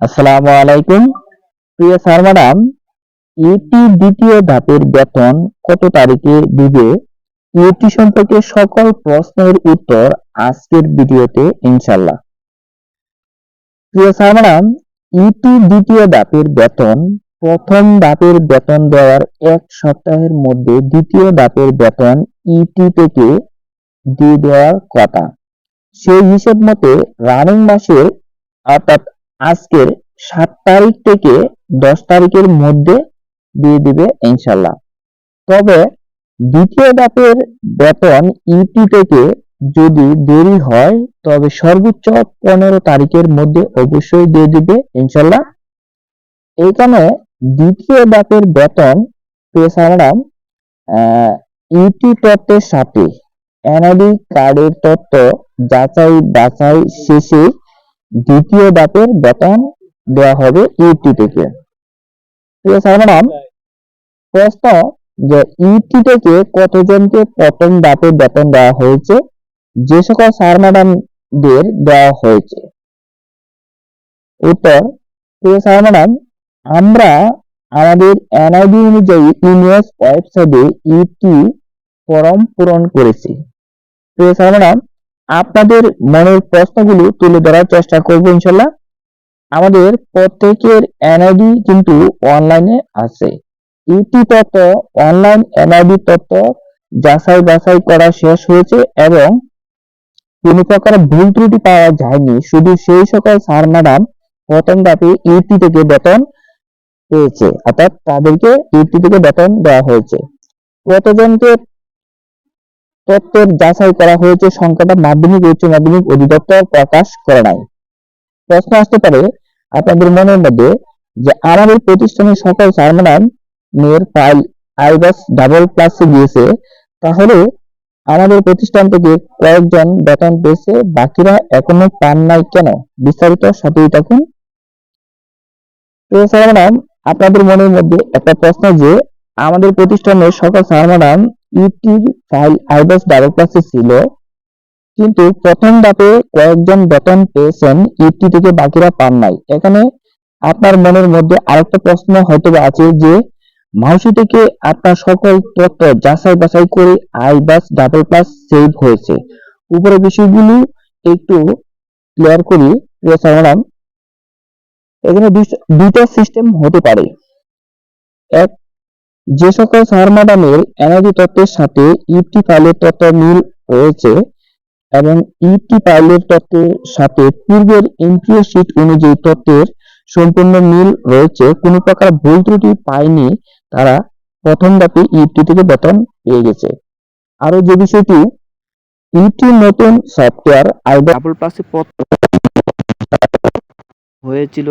আসসালামু আলাইকুম। প্রিয় স্যার, ম্যাডাম ইউটি দ্বিতীয় ধাপের বেতন কত তারিখে দিবে ইউটি সম্পর্কে সকল প্রশ্নের উত্তর আজকের ভিডিওতে ইনশাল্লাহ প্রিয় স্যার, ম্যাডাম ইউটি দ্বিতীয় ধাপের বেতন, প্রথম ধাপের বেতন দেওয়ার এক সপ্তাহের মধ্যে দ্বিতীয় ধাপের বেতন ইটি থেকে দিয়ে দেওয়ার কথা। সেই হিসেব মতে রানিং মাসের, অর্থাৎ আজকের সাত তারিখ থেকে দশ তারিখের মধ্যে দিয়ে দিবে ইনশাল্লাহ তবে দ্বিতীয় ধাপের বেতন ইউটি থেকে যদি দেরি হয়, তবে সর্বোচ্চ পনেরো তারিখের মধ্যে অবশ্যই দিয়ে দিবে ইনশাল্লাহ এখানে দ্বিতীয় ধাপের বেতন আমরা ইউটি তত্ত্বের সাথে, এনআইডি কার্ডের তথ্য যাচাই বাছাই শেষে দ্বিতীয় ধাপের বেতন দেওয়া হবে ইউটি থেকে। প্রিয় স্যার ম্যাডাম প্রশ্ন যে ইউটি থেকে কতজনকে প্রথম ধাপে বেতন দেওয়া হয়েছে? যে সকল স্যার ম্যাডামদের দেওয়া হয়েছে। উত্তর প্রিয় স্যার ম্যাডাম আমরা আমাদের এনআইডি অনুযায়ী ইউনিভার্স ওয়েবসাইটে ইউটি ফর্ম পূরণ করেছি। প্রিয় স্যার ম্যাডাম আপনাদের মনের প্রশ্নগুলো তুলে ধরার চেষ্টা করব ইনশাল্লাহ আমাদের প্রত্যেকের এনআইডি কিন্তু অনলাইনে আছে। ইউটি তত্ত্ব অনলাইন এনআইডি তত্ত্ব যাচাই বাছাই করা শেষ হয়েছে এবং কোনো প্রকার ভুল ত্রুটি পাওয়া যায়নি। শুধু সেই সকল স্যার ম্যাডাম প্রথম ধাপে ইউটি থেকে বেতন পেয়েছে, অর্থাৎ তাদেরকে ইউটি থেকে বেতন দেওয়া হয়েছে। কতজনকে তথ্যের যাচাই করা হয়েছে সংখ্যাটা মাধ্যমিক, উচ্চ মাধ্যমিক অধিদপ্তর প্রকাশ করে নাই। প্রশ্ন আসতে পারে, আপনাদের মনের মধ্যে যে আমাদের প্রতিষ্ঠানের সকল সারমানান এর ফাইল আইবাস ডাবল প্লাসে গিয়েছে, তাহলে আমাদের প্রতিষ্ঠান থেকে কয়েকজন বেতন পেয়েছে, বাকিরা এখনও পান নাই কেন? বিস্তারিত সাথেই থাকুন তো সারমানান আপনাদের মনের মধ্যে একটা প্রশ্ন যে, আমাদের প্রতিষ্ঠানের সকল সারমানান ইটির ফাইল আইবাস ডাবল ছিল, কিন্তু প্রথম ধাপে কয়েকজন বেতন পেয়েছেন, ইটি থেকে বাকিরা পান নাই। এখানে আপনার মনের মধ্যে আরেকটা প্রশ্ন হয়তো আছে যে, মাউসি থেকে আপনার সকল তথ্য যাচাই বাছাই করে আই ডাবল প্লাস সেভ হয়েছে। উপরে বিষয়গুলো একটু ক্লিয়ার করি ম্যাডাম এখানে দুইটা সিস্টেম হতে পারে। এক যে সকল সার ম্যাডামের এনার্জি তত্ত্বের সাথে ইটি ফাইলের তথ্য মিল রয়েছে এবং ইটি ফাইলের তত্ত্বের সাথে পূর্বের এনপিও শিট অনুযায়ী তত্ত্বের সম্পূর্ণ মিল রয়েছে। কোনো প্রকার ভুল ত্রুটি পায়নি, তারা প্রথম ধাপে ইটি থেকে বেতন পেয়ে গেছে। আরও যে বিষয়টি ইটি নতুন সফটওয়্যার আইডা ডাবল প্লাসে পদ হয়েছিল